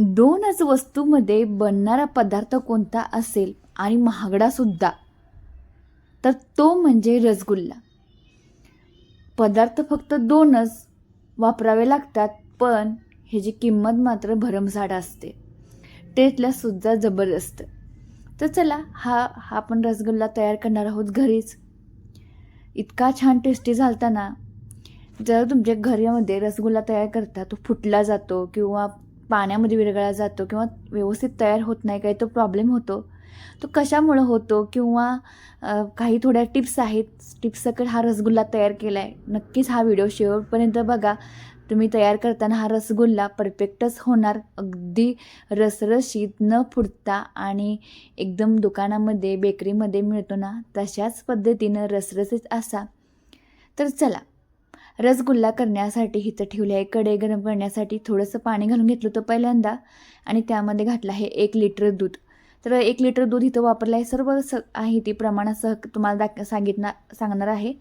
दोनच वस्तूमध्ये बनणारा पदार्थ कोणता असेल आणि महागडासुद्धा तर तो म्हणजे रसगुल्ला. पदार्थ फक्त दोनच वापरावे लागतात पण ह्याची किंमत मात्र भरमसाठ असते टेस्टलासुद्धा जबरदस्त. तर चला हा हा आपण रसगुल्ला तयार करणार आहोत घरीच. इतका छान टेस्टी झालता ना जर तुमच्या घरामध्ये रसगुल्ला तयार करता तो फुटला जातो किंवा पाण्यामध्ये विरघळला जातो किंवा व्यवस्थित तयार होत नाही काही तो प्रॉब्लेम होतो. तो कशामुळं होतो किंवा काही थोड्या टिप्स आहेत. टिप्ससकट हा रसगुल्ला तयार केला आहे नक्कीच हा व्हिडिओ शेवटपर्यंत बघा. तुम्ही तयार करताना हा रसगुल्ला परफेक्टच होणार. अगदी रसरशीत न फुटता आणि एकदम दुकानामध्ये बेकरीमध्ये मिळतो ना तशाच पद्धतीनं रसरशीत असा. तर चला रसगुल्ला करण्यासाठी इथं ठेवले आहे. कढई गरम करण्यासाठी थोडंसं पाणी घालून घेतलं होतं पहिल्यांदा आणि त्यामध्ये घातलं आहे एक लिटर दूध. तर एक लिटर दूध इथं वापरलं आहे. सर्व स आहे ती प्रमाणासह तुम्हाला दाख सांगितणार सांगणार आहे.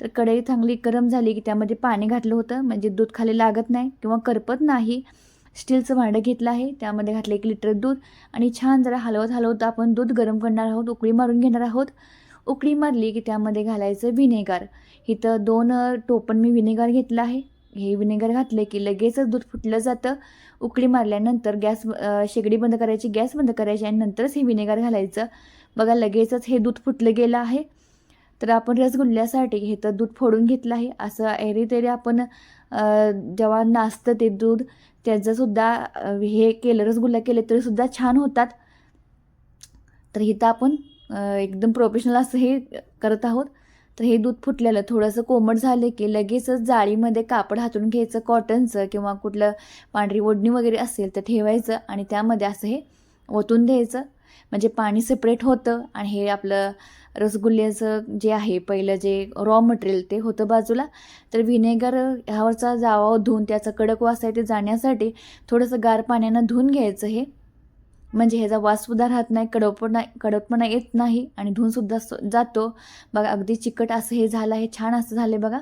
तर कढई चांगली गरम झाली की त्यामध्ये पाणी घातलं होतं. म्हणजे दूध खाली लागत नाही किंवा करपत नाही. स्टीलचं भांडं घेतलं आहे. त्यामध्ये घातलं एक लिटर दूध आणि छान जरा हलवत हलवत आपण दूध गरम करणार आहोत. उकळी मारून घेणार आहोत. उकळी मारली की त्यामध्ये घालायचं विनेगार. इथं दोन टोपण मी विनेगार घेतलं आहे. हे विनेगर घातलं की लगेचच दूध फुटलं जातं. उकळी मारल्यानंतर गॅस शेगडी बंद करायची गॅस बंद करायची आणि नंतरच हे विनेगर घालायचं. बघा लगेचच हे दूध फुटलं गेलं आहे. तर आपण रसगुल्ल्यासाठी हे तर दूध फोडून घेतलं आहे. असं एरी तेरी आपण जेव्हा नाचतं ते दूध त्याचंसुद्धा हे केलं रसगुल्ला केले तरीसुद्धा छान होतात. तर इथं आपण एकदम प्रोफेशनल असं हे करत आहोत. तर हे दूध फुटलेलं थोडंसं कोमट झालं की लगेचच जाळीमध्ये कापड हातून घ्यायचं कॉटनचं किंवा कुठलं पांढरी ओढणी वगैरे असेल तर ठेवायचं आणि त्यामध्ये असं हे ओतून द्यायचं. म्हणजे पाणी सेपरेट होतं आणि हे आपलं रसगुल्ल्याचं जे आहे पहिलं जे रॉ मटेरियल ते होतं बाजूला. तर व्हिनेगर ह्यावरचा जावा धुवून त्याचा कडक वास आहे ते जाण्यासाठी थोडंसं गार पाण्यानं धुवून घ्यायचं हे. म्हणजे ह्याचा वाससुद्धा राहत नाही कडवपणा कडवटपणा येत नाही आणि धुवूनसुद्धा जातो. बघा अगदी चिकट असं हे झालं आहे छान असं झालं बघा.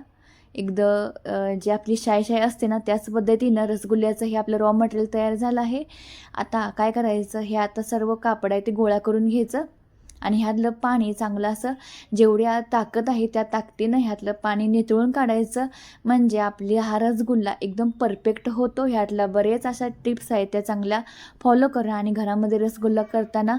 एकदा जी आपली शाय शाय असते ना त्याच पद्धतीनं रसगुल्ल्याचं हे आपलं रॉ मटेरियल तयार झालं आहे. आता काय करायचं? हे आता सर्व कापड आहे ते गोळा करून घ्यायचं. आणि ह्यातलं पाणी चांगलं असं जेवढ्या ताकद आहे त्या ताकदीनं ह्यातलं पाणी नितळून काढायचं. म्हणजे आपली हा रसगुल्ला एकदम परफेक्ट होतो. ह्यातल्या बरेच अशा टिप्स आहेत त्या चांगल्या फॉलो करा आणि घरामध्ये रसगुल्ला करताना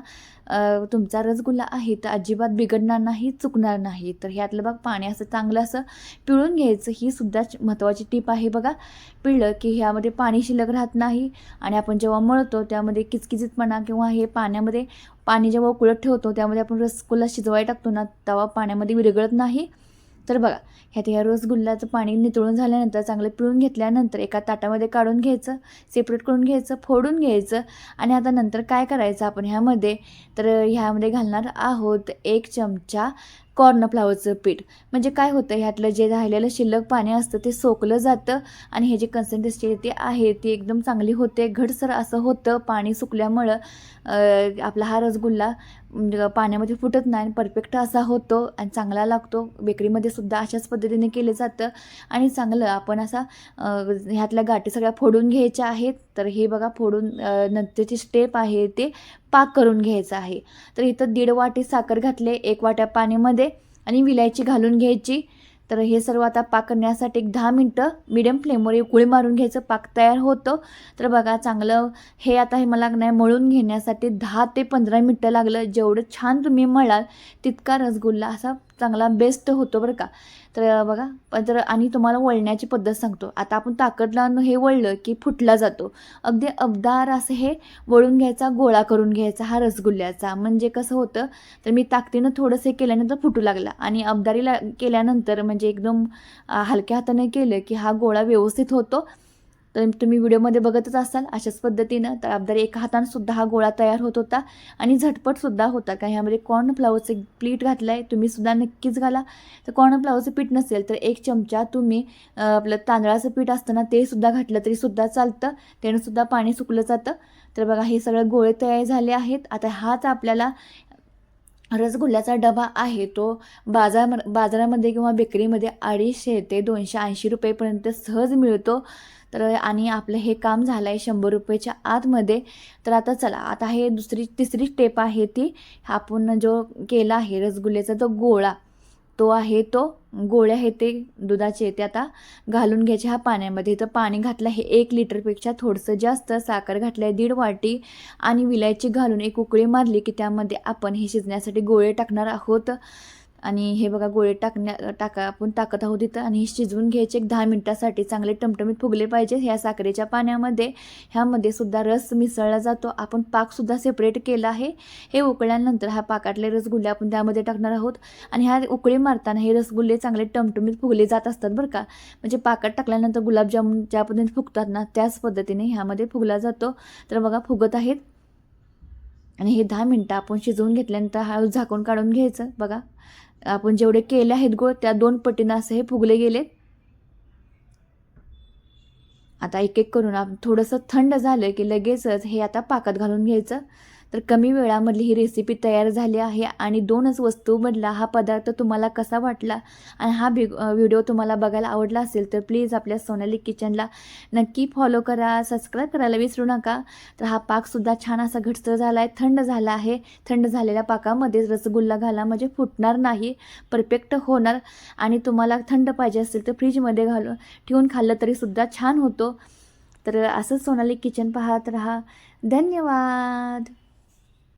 तुमचा रसगुल्ला आहे तर अजिबात बिघडणार नाही चुकणार नाही. तर ह्यातलं बघ पाणी असं चांगलं असं पिळून घ्यायचं ही सुद्धा महत्त्वाची टीप आहे बघा. पिळलं की ह्यामध्ये पाणी शिल्लक राहत नाही आणि आपण जेव्हा मळतो त्यामध्ये किचकिचितपणा किंवा हे पाण्यामध्ये पाणी जेव्हा उकळत ठेवतो त्यामध्ये आपण रसगुल्ला शिजवाय टाकतो ना तेव्हा पाण्यामध्ये विरघळत नाही. तर बघा ह्यात ह्या रसगुल्ल्याचं पाणी नितळून झाल्यानंतर चांगलं पिळून घेतल्यानंतर एका ताटामध्ये काढून घ्यायचं सेपरेट करून घ्यायचं फोडून घ्यायचं आणि आता नंतर काय करायचं आपण ह्यामध्ये? तर ह्यामध्ये घालणार आहोत एक चमचा कॉर्नफ्लावरचं पीठ. म्हणजे काय होतं? ह्यातलं जे राहिलेलं शिल्लक पाणी असतं ते सोकलं जातं आणि हे जे कन्सिस्टन्सी आहे ती एकदम चांगली होते घटसर असं होतं पाणी सुकल्यामुळं आपला हा रसगुल्ला म्हणजे पाण्यामध्ये फुटत नाही आणि परफेक्ट असा होतो आणि चांगला लागतो. बेकरीमध्ये सुद्धा अशाच पद्धतीने केलं जातं. आणि चांगलं आपण असा ह्यातल्या गाठी सगळ्या फोडून घ्यायच्या आहेत. तर हे बघा फोडून नंतरची स्टेप आहे ते पाक करून घ्यायचं आहे. तर इथं दीड वाटी साखर घातले एक वाट्या पाण्यामध्ये आणि विलायची घालून घ्यायची. तर हे सर्व आता पाक करण्यासाठी एक दहा मिनटं मिडियम फ्लेमवर उकळी मारून घ्यायचं पाक तयार होतं. तर बघा चांगलं हे आता हे मला नाही मळून घेण्यासाठी दहा ते पंधरा मिनटं लागलं. जेवढं छान तुम्ही मळाल तितका रसगुल्ला असा चांगला बेस्ट होतो बरं का. तर बघा पण तर आणि तुम्हाला वळण्याची पद्धत सांगतो. आता आपण ताकद लावून हे वळलं की फुटला जातो. अगदी अबदार असं हे वळून घ्यायचा गोळा करून घ्यायचा हा रसगुल्ल्याचा. म्हणजे कसं होतं तर मी ताकदीनं थोडंसं हे केल्यानंतर फुटू लागला. आणि अबदारीला केल्यानंतर म्हणजे एकदम हलक्या हाताने केलं की हा गोळा व्यवस्थित होतो. तर तुम्ही व्हिडिओमध्ये बघतच असाल अशाच पद्धतीनं. तर अबदारी एका हातानं सुद्धा हा गोळा तयार होत होता आणि झटपटसुद्धा होता. का ह्यामध्ये कॉर्नफ्लावरचं प्लीट घातलं आहे तुम्ही सुद्धा नक्कीच घाला. तर कॉर्नफ्लावरचं पीठ नसेल तर एक चमचा तुम्ही आपलं तांदळाचं पीठ असतं ना ते सुद्धा घातलं तरी सुद्धा चालतं. त्यानं सुद्धा पाणी सुकलं जातं. तर बघा हे सगळं गोळे तयार झाले आहेत. आता हाच आपल्याला रसगुल्ल्याचा डबा आहे तो बाजार बाजारामध्ये किंवा बेकरीमध्ये अडीचशे ते दोनशे ऐंशी रुपयेपर्यंत सहज मिळतो. तर आणि आपलं हे काम झालं आहे शंभर रुपयाच्या आतमध्ये. तर आता चला आता हे दुसरी तिसरी स्टेप आहे ती. आपण जो केला आहे रसगुल्ल्याचा तो गोळा. तो आहे तो गोळ्या आहे ते दुधाचे ते आता घालून घ्यायचे हा पाण्यामध्ये. तर पाणी घातलं हे एक लिटरपेक्षा थोडंसं जास्त साखर घातलं आहे दीड वाटी. आणि विलायची घालून एक उकळी मारली की त्यामध्ये आपण हे शिजण्यासाठी गोळे टाकणार आहोत. आणि हे बघा गोळे टाकण्या टाका आपण टाकत आहोत इथं आणि हे शिजवून घ्यायचे एक दहा मिनटासाठी. चांगले टमटमीत फुगले पाहिजे ह्या साखरेच्या पाण्यामध्ये ह्यामध्ये सुद्धा रस मिसळला जातो. आपण पाकसुद्धा सेपरेट केला आहे. हे उकळल्यानंतर हा पाकातले रसगुल्ले आपण त्यामध्ये टाकणार आहोत. आणि ह्या उकळी मारताना हे रसगुल्ले चांगले टमटमीत फुगले जात असतात बरं का. म्हणजे पाकात टाकल्यानंतर गुलाबजामुन ज्या पद्धतीने फुगतात ना त्याच पद्धतीने ह्यामध्ये फुगला जातो. तर बघा फुगत आहेत. आणि हे दहा मिनटं आपण शिजवून घेतल्यानंतर हळू झाकून काढून घ्यायचं. बघा आपण जेवढे केले आहेत गोळ त्या दोन पटीनं असं हे फुगले गेलेत. आता एक एक करून आपण थोडंसं थंड झालं की लगेचच हे आता पाकात घालून घ्यायचं. तर कमी वेळामधली ही रेसिपी तयार झाली आहे आणि दोनच वस्तूमधला हा पदार्थ तुम्हाला कसा वाटला आणि हा बि व्हिडिओ तुम्हाला बघायला आवडला असेल तर प्लीज आपल्या सोनाली किचनला नक्की फॉलो करा सबस्क्राईब करायला विसरू नका. तर हा पाकसुद्धा छान असा घटसर झाला आहे थंड झाला आहे. थंड झालेल्या पाकामध्ये रसगुल्ला घाला म्हणजे फुटणार नाही परफेक्ट होणार आणि तुम्हाला थंड पाहिजे असेल तर फ्रीजमध्ये घालून ठेवून खाल्लं तरीसुद्धा छान होतो. तर असंच सोनाली किचन पाहत राहा. धन्यवाद!